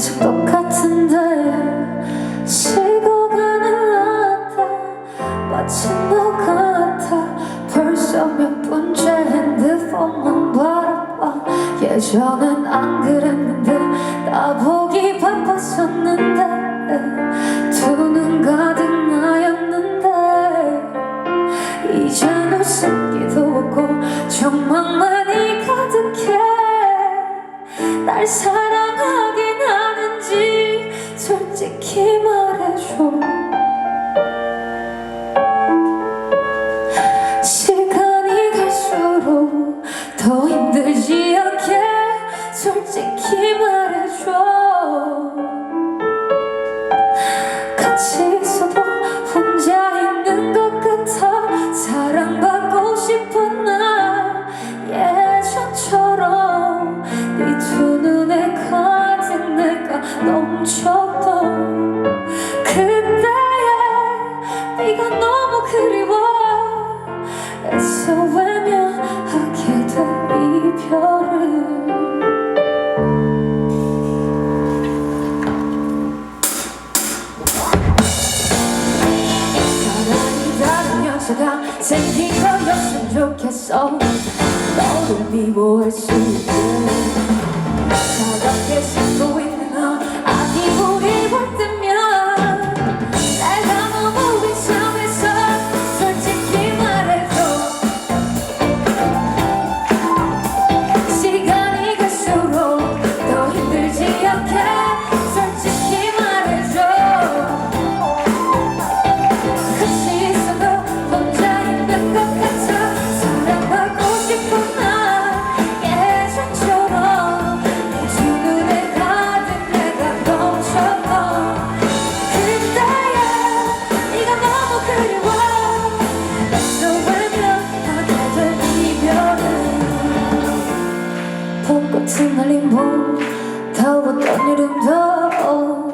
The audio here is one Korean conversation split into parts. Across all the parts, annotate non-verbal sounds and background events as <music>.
똑같은데 식어가는 나다 마치 너 같아 벌써 몇 번째 핸드폰만 바라봐. 예전엔 안 그랬는데 나보기 바빴었는데 두 눈 가득 나였는데 이젠 웃음기도 없고 정막만이 가득해. 날 사랑하 눈에 가득 내가 넘쳤던 그때의 네가 너무 그리워. 애써 외면하게 된 이별을. 생긴 거였으면 좋겠어. 너를 미워할 수 있게 singaling mo Tawag ang inyong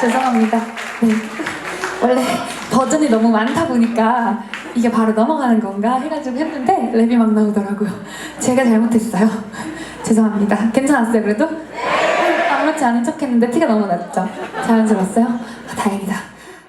죄송합니다. 네. 원래 버전이 너무 많다 보니까 이게 바로 넘어가는 건가 해가지고 했는데 랩이 막 나오더라고요. 제가 잘못했어요. <laughs> 죄송합니다. 괜찮았어요, 그래도? 아무렇지 않은 척 했는데 티가 너무 났죠? 자연스러웠어요? 아, 다행이다.